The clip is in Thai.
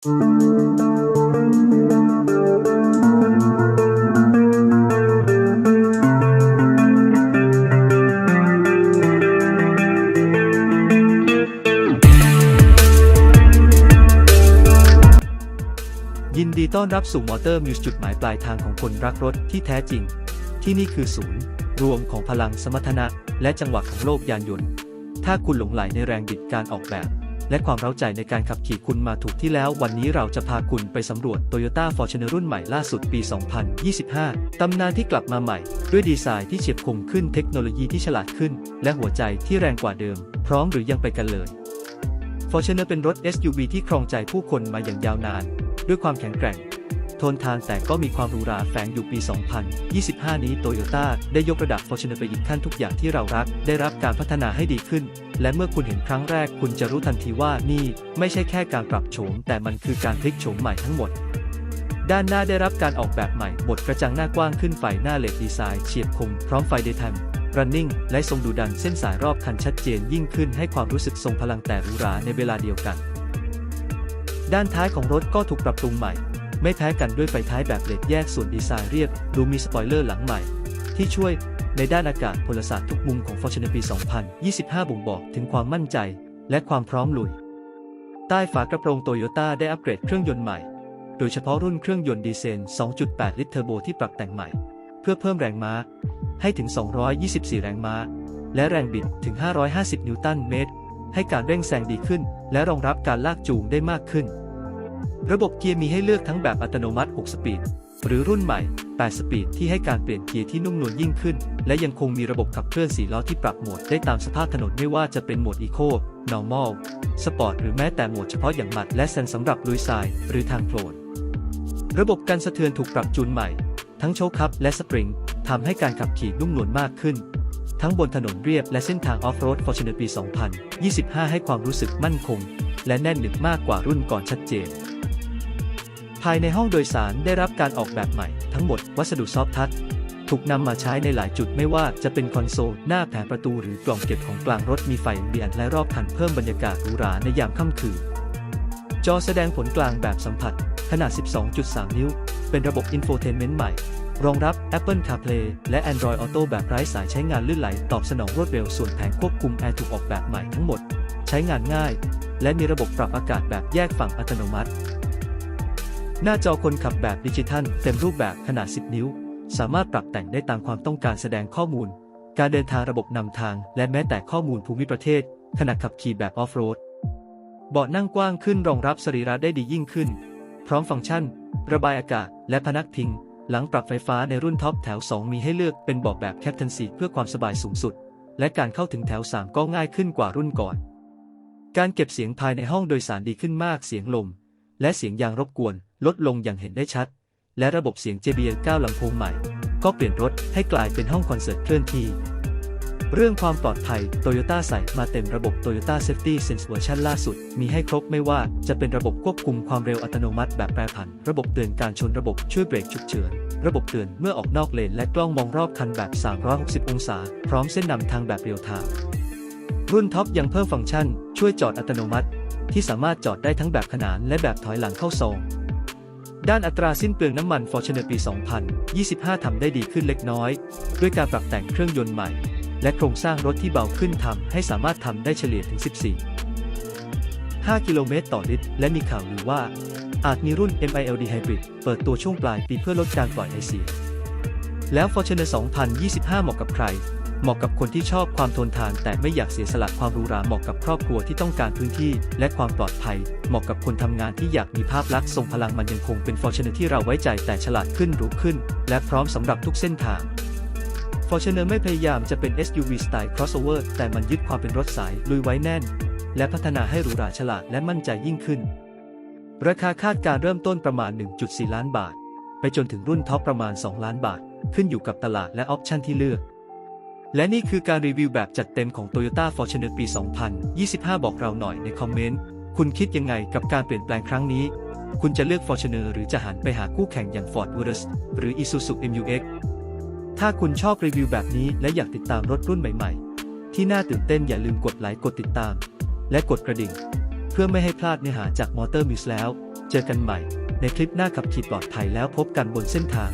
ยินดีต้อนรับสู่มอเตอร์มิวส์จุดหมายปลายทางของคนรักรถที่แท้จริง ที่นี่คือศูนย์ รวมของพลังสมรรถนะ และจังหวะของโลกยานยนต์ ถ้าคุณหลงไหลในแรงบิดการออกแบบ และความเร้าใจในการขับขี่คุณมาถูกที่แล้ว วันนี้เราจะพาคุณไปสำรวจ Toyota Fortuner รุ่นใหม่ล่าสุดปี 2025 ตำนานที่กลับมาใหม่ ด้วยดีไซน์ที่เฉียบคมขึ้นเทคโนโลยีที่ฉลาดขึ้น และหัวใจที่แรงกว่าเดิม พร้อมหรือยังไปกันเลย Fortuner เป็นรถ SUV ที่ครองใจผู้คนมาอย่างยาวนาน ด้วยความแข็งแกร่ง ทนทานแต่ก็มีความหรูหราแฝงอยู่ปี 2025 นี้โตโยต้าได้ยกระดับ Fortuner ไปอีกขั้นทุกอย่างที่เรารัก ได้รับการพัฒนาให้ดีขึ้น และเมื่อคุณเห็นครั้งแรกคุณจะรู้ทันทีว่านี่ ไม่ใช่แค่การปรับโฉม แต่มันคือการพลิกโฉมใหม่ทั้งหมด ด้านหน้าได้รับการออกแบบใหม่บดกระจังหน้ากว้างขึ้นไฟหน้าเลดดีไซน์เฉียบคม พร้อมไฟ daytime running และทรงดูดันเส้นสายรอบคันชัดเจนยิ่งขึ้นให้ความรู้สึกทรงพลังแต่หรูหราในเวลาเดียวกัน ด้านท้ายของรถก็ถูกปรับปรุงใหม่ ไม่แพ้กันด้วยไฟท้ายแบบเลดแยกส่วนดีไซน์เรียบดูมีสปอยเลอร์หลังใหม่ ที่ช่วยในด้านอากาศพลศาสตร์ทุกมุมของ Fortuner ปี 2025 บ่งบอกถึงความมั่นใจ และความพร้อมลุย ใต้ฝากระโปรงโตโยต้าได้อัปเกรดเครื่องยนต์ใหม่ โดยเฉพาะรุ่นเครื่องยนต์ดีเซล 2.8 ลิตรเทอร์โบที่ปรับแต่งใหม่ เพื่อเพิ่มแรงม้า ให้ถึง 224 แรงม้า และแรงบิดถึง 550 นิวตันเมตร ให้การเร่งแซงดีขึ้น และรองรับการลากจูงได้มากขึ้น ระบบเกียร์มีให้เลือกทั้งแบบอัตโนมัติ 6 สปีด หรือรุ่นใหม่ 8 สปีด ที่ให้การเปลี่ยนเกียร์ที่นุ่มนวลยิ่งขึ้น และยังคงมีระบบขับเคลื่อน4ล้อที่ปรับโหมดได้ตามสภาพถนนไม่ว่าจะเป็นโหมด Eco Normal Sport หรือแม้แต่โหมดเฉพาะอย่างหมัดและเซนสำหรับลุยทรายหรือทางโคลน ระบบกันสะเทือนถูกปรับจูนใหม่ ทั้งโชคคัพและสปริงทำให้การขับขี่นุ่มนวลมากขึ้น ทั้งบนถนนเรียบและเส้นทางออฟโรด Fortuner ปี 2025 ให้ความรู้สึกมั่นคง และแน่นหนึบมากกว่ารุ่นก่อนชัดเจน ภายในห้องโดยสารได้รับการออกแบบใหม่ ทั้งหมดวัสดุซอฟทัชถูกนำมาใช้ในหลายจุดไม่ว่าจะเป็นคอนโซล หน้าแผงประตูหรือกล่องเก็บของกลางรถมีไฟเบียนและรอบคันเพิ่มบรรยากาศหรูหราในยามค่ำคืน จอแสดงผลกลางแบบสัมผัส ขนาด 12.3 นิ้ว เป็นระบบอินโฟเทนเมนต์ใหม่ รองรับ Apple CarPlay และ Android Auto แบบไร้สายใช้งานลื่นไหล ตอบสนองรวดเร็วส่วนแผงควบคุมแอร์ถูกออกแบบใหม่ทั้งหมด ใช้งานง่าย และมีระบบปรับอากาศแบบแยกฝั่งอัตโนมัติ หน้าจอคนขับแบบดิจิทัลเต็มรูปแบบขนาด 10 นิ้ว สามารถปรับแต่งได้ตามความต้องการแสดงข้อมูล การเดินทางระบบนำทาง และแม้แต่ข้อมูลภูมิประเทศ ขณะขับขี่แบบออฟโรด เบาะนั่งกว้างขึ้นรองรับสรีระได้ดียิ่งขึ้น พร้อมฟังก์ชัน ระบายอากาศ และพนักพิง หลังปรับไฟฟ้าในรุ่นท็อปแถว 2 มีให้เลือกเป็นเบาะแบบแคปทันซีเพื่อความสบายสูงสุด และการเข้าถึงแถว 3 ก็ง่ายขึ้นกว่ารุ่นก่อน การเก็บเสียงภายในห้องโดยสารดีขึ้นมากเสียงลม และเสียงยางรบกวน ลดลงอย่างเห็นได้ชัด และระบบเสียง JBL 9ลำโพงใหม่ ก็เปลี่ยนรถให้กลายเป็นห้องคอนเสิร์ตเคลื่อนที่ เรื่องความปลอดภัย Toyota ใส่มาเต็มระบบ Toyota Safety Sense เวอร์ชันล่าสุด มีให้ครบไม่ว่าจะเป็นระบบควบคุมความเร็วอัตโนมัติแบบแปรผัน ระบบเตือนการชนระบบช่วยเบรกฉุกเฉินระบบเตือนเมื่อออกนอกเลนและกล้องมองรอบคันแบบ 360 องศา พร้อมเส้นนำทางแบบเรียลไทม์รุ่นท็อปยังเพิ่มฟังก์ชัน ช่วยจอดอัตโนมัติ ที่สามารถจอดได้ทั้งแบบขนานและแบบถอยหลังเข้าซอง ด้านอัตราสิ้นเปลืองน้ำมัน Fortuner ปี 2025 ทำได้ดีขึ้นเล็กน้อย ด้วยการปรับแต่งเครื่องยนต์ใหม่ และโครงสร้างรถที่เบาขึ้นทำให้สามารถทำได้เฉลี่ยถึง 14 5 กิโลเมตรต่อลิตร และมีข่าวลือว่า อาจมีรุ่น MILD Hybrid เปิดตัวช่วงปลายปีเพื่อลดการปล่อยไอเสีย แล้ว Fortuner 2025 เหมาะกับใคร เหมาะกับคนที่ชอบความทนทาน แต่ไม่อยากเสียสละความหรูหราเหมาะกับครอบครัวที่ต้องการพื้นที่ และความปลอดภัย เหมาะกับคนทำงานที่อยากมีภาพลักษณ์ทรงพลังมันยังคงเป็น Fortuner ที่เราไว้ใจแต่ฉลาดขึ้นหรูขึ้น และพร้อมสำหรับทุกเส้นทาง Fortuner ไม่พยายามจะเป็น SUV สไตล์ crossover แต่มันยึดความเป็นรถสายลุยไว้แน่น และพัฒนาให้หรูหราฉลาดและมั่นใจยิ่งขึ้น ราคาคาดการเริ่มต้นประมาณ 1.4 ล้านบาท ไปจนถึงรุ่นท็อปประมาณ 2 ล้านบาท ขึ้นอยู่กับตลาดและออปชันที่เลือก และนี่คือการรีวิวแบบจัดเต็มของ Toyota Fortuner ปี 2025 บอกเราหน่อยในคอมเมนต์ คุณคิดยังไงกับการเปลี่ยนแปลงครั้งนี้ คุณจะเลือก Fortuner หรือจะหันไปหาคู่แข่งอย่าง Ford Urus หรือ Isuzu MU-X ถ้าคุณชอบรีวิวแบบนี้และอยากติดตามรถรุ่นใหม่ๆ ที่น่าตื่นเต้นอย่าลืมกดไลค์กดติดตาม และกดกระดิ่ง เพื่อไม่ให้พลาดเนื้อหาจาก Motor News แล้ว เจอกันใหม่ ในคลิปหน้าขับขี่ปลอดภัยแล้วพบกันบนเส้นทาง